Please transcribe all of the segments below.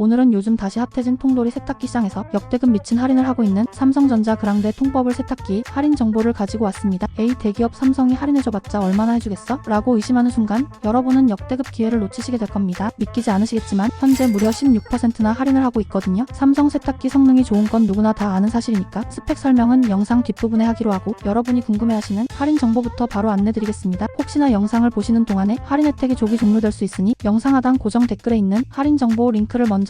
오늘은 요즘 다시 핫해진 통돌이 세탁기 시장에서 역대급 미친 할인을 하고 있는 삼성전자 그랑데 통버블 세탁기 할인 정보를 가지고 왔습니다. A 대기업 삼성이 할인해줘봤자 얼마나 해주겠어? 라고 의심하는 순간 여러분은 역대급 기회를 놓치시게 될 겁니다. 믿기지 않으시겠지만 현재 무려 16%나 할인을 하고 있거든요. 삼성 세탁기 성능이 좋은 건 누구나 다 아는 사실이니까 스펙 설명은 영상 뒷부분에 하기로 하고 여러분이 궁금해하시는 할인 정보부터 바로 안내드리겠습니다. 혹시나 영상을 보시는 동안에 할인 혜택이 조기 종료될 수 있으니 영상 하단 고정 댓글에 있는 할인 정보 링크를 먼저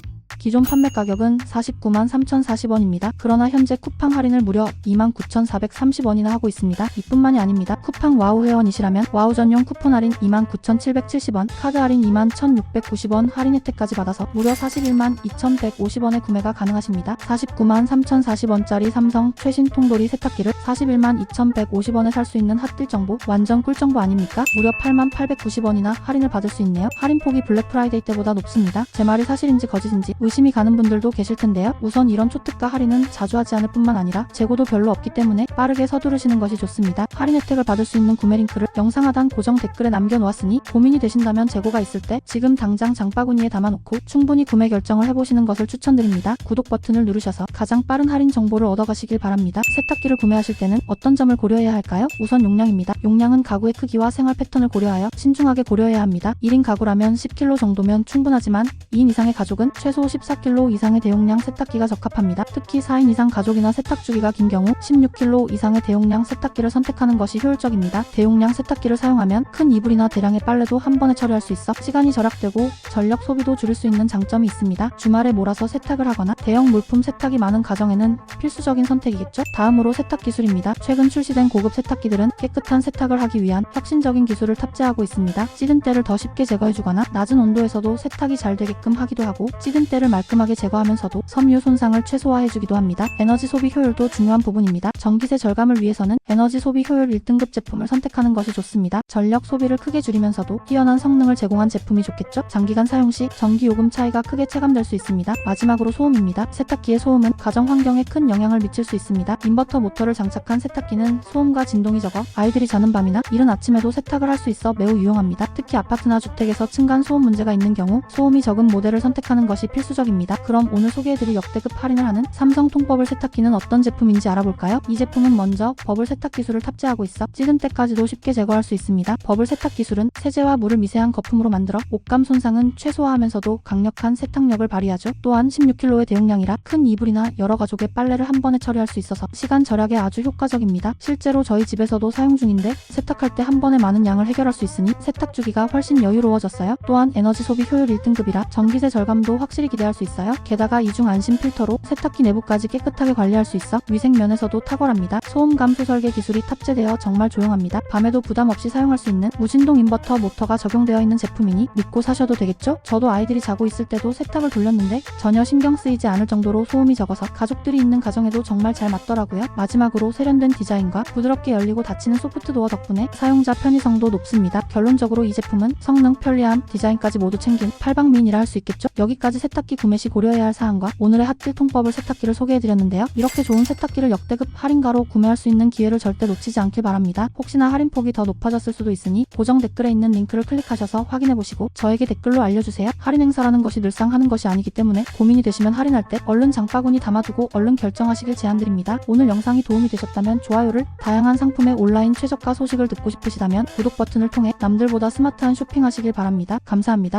기존 판매 가격은 49만 3,040원입니다. 그러나 현재 쿠팡 할인을 무려 29,430원이나 하고 있습니다. 이뿐만이 아닙니다. 쿠팡 와우 회원이시라면 와우 전용 쿠폰 할인 29,770원, 카드 할인 21,690원 할인 혜택까지 받아서 무려 41만 2,150원에 구매가 가능하십니다. 49만 3,040원짜리 삼성 최신 통돌이 세탁기를 41만 2,150원에 살 수 있는 핫딜 정보 완전 꿀 정보 아닙니까? 무려 8만 890원이나 할인을 받을 수 있네요. 할인 폭이 블랙 프라이데이 때보다 높습니다. 제 말이 사실인지 거짓인지 의 심이 가는 분들도 계실 텐데요. 우선 이런 초특가 할인은 자주 하지 않을 뿐만 아니라 재고도 별로 없기 때문에 빠르게 서두르시는 것이 좋습니다. 할인 혜택을 받을 수 있는 구매 링크를 영상 하단 고정 댓글에 남겨놓았으니 고민이 되신다면 재고가 있을 때 지금 당장 장바구니에 담아놓고 충분히 구매 결정을 해보시는 것을 추천드립니다. 구독 버튼을 누르셔서 가장 빠른 할인 정보를 얻어가시길 바랍니다. 세탁기를 구매하실 때는 어떤 점을 고려해야 할까요? 우선 용량입니다. 용량은 가구의 크기와 생활 패턴을 고려하여 신중하게 고려해야 합니다. 1인 가구라면 10kg 정도면 충분하지만 2인 이상의 가족은 최소 14kg 이상의 대용량 세탁기가 적합합니다. 특히 4인 이상 가족이나 세탁 주기가 긴 경우 16kg 이상의 대용량 세탁기를 선택하는 것이 효율적입니다. 대용량 세탁기를 사용하면 큰 이불이나 대량의 빨래도 한 번에 처리할 수 있어 시간이 절약되고 전력 소비도 줄일 수 있는 장점이 있습니다. 주말에 몰아서 세탁을 하거나 대형 물품 세탁이 많은 가정에는 필수적인 선택이겠죠. 다음으로 세탁 기술입니다. 최근 출시된 고급 세탁기들은 깨끗한 세탁을 하기 위한 혁신적인 기술을 탑재하고 있습니다. 찌든 때를 더 쉽게 제거해주거나 낮은 온도에서도 세탁이 잘 되게끔 하기도 하고 찌든 때를 말끔하게 제거하면서도 섬유 손상을 최소화해주기도 합니다. 에너지 소비 효율도 중요한 부분입니다. 전기세 절감을 위해서는 에너지 소비 효율 1등급 제품을 선택하는 것이 좋습니다. 전력 소비를 크게 줄이면서도 뛰어난 성능을 제공한 제품이 좋겠죠? 장기간 사용 시 전기 요금 차이가 크게 체감될 수 있습니다. 마지막으로 소음입니다. 세탁기의 소음은 가정 환경에 큰 영향을 미칠 수 있습니다. 인버터 모터를 장착한 세탁기는 소음과 진동이 적어 아이들이 자는 밤이나 이른 아침에도 세탁을 할 수 있어 매우 유용합니다. 특히 아파트나 주택에서 층간 소음 문제가 있는 경우 소음이 적은 모델을 선택하는 것이 필수적 입니다. 그럼 오늘 소개해드릴 역대급 할인을 하는 삼성 통버블 세탁기는 어떤 제품인지 알아볼까요? 이 제품은 먼저 버블 세탁 기술을 탑재하고 있어 찌든 때까지도 쉽게 제거할 수 있습니다. 버블 세탁 기술은 세제와 물을 미세한 거품으로 만들어 옷감 손상은 최소화하면서도 강력한 세탁력을 발휘하죠. 또한 16kg의 대용량이라 큰 이불이나 여러 가족의 빨래를 한 번에 처리할 수 있어서 시간 절약에 아주 효과적입니다. 실제로 저희 집에서도 사용 중인데 세탁할 때 한 번에 많은 양을 해결할 수 있으니 세탁 주기가 훨씬 여유로워졌어요. 또한 에너지 소비 효율 1등급이라 전기세 절감도 확실히 기대할 수 있어요. 게다가 이중 안심 필터로 세탁기 내부까지 깨끗하게 관리할 수 있어 위생 면에서도 탁월합니다. 소음 감소 설계 기술이 탑재되어 정말 조용합니다. 밤에도 부담 없이 사용할 수 있는 무진동 인버터 모터가 적용되어 있는 제품이니 믿고 사셔도 되겠죠? 저도 아이들이 자고 있을 때도 세탁을 돌렸는데 전혀 신경 쓰이지 않을 정도로 소음이 적어서 가족들이 있는 가정에도 정말 잘 맞더라고요. 마지막으로 세련된 디자인과 부드럽게 열리고 닫히는 소프트 도어 덕분에 사용자 편의성도 높습니다. 결론적으로 이 제품은 성능, 편리함, 디자인까지 모두 챙긴 팔방미인이라 할 수 있겠죠? 여기까지 세탁기 구매 시 고려해야 할 사항과 오늘의 핫딜 통법을 세탁기를 소개해드렸는데요. 이렇게 좋은 세탁기를 역대급 할인가로 구매할 수 있는 기회를 절대 놓치지 않길 바랍니다. 혹시나 할인폭이 더 높아졌을 수도 있으니 고정 댓글에 있는 링크를 클릭하셔서 확인해보시고 저에게 댓글로 알려주세요. 할인 행사라는 것이 늘상 하는 것이 아니기 때문에 고민이 되시면 할인할 때 얼른 장바구니 담아두고 얼른 결정하시길 제안드립니다. 오늘 영상이 도움이 되셨다면 좋아요를 다양한 상품의 온라인 최저가 소식을 듣고 싶으시다면 구독 버튼을 통해 남들보다 스마트한 쇼핑하시길 바랍니다. 감사합니다.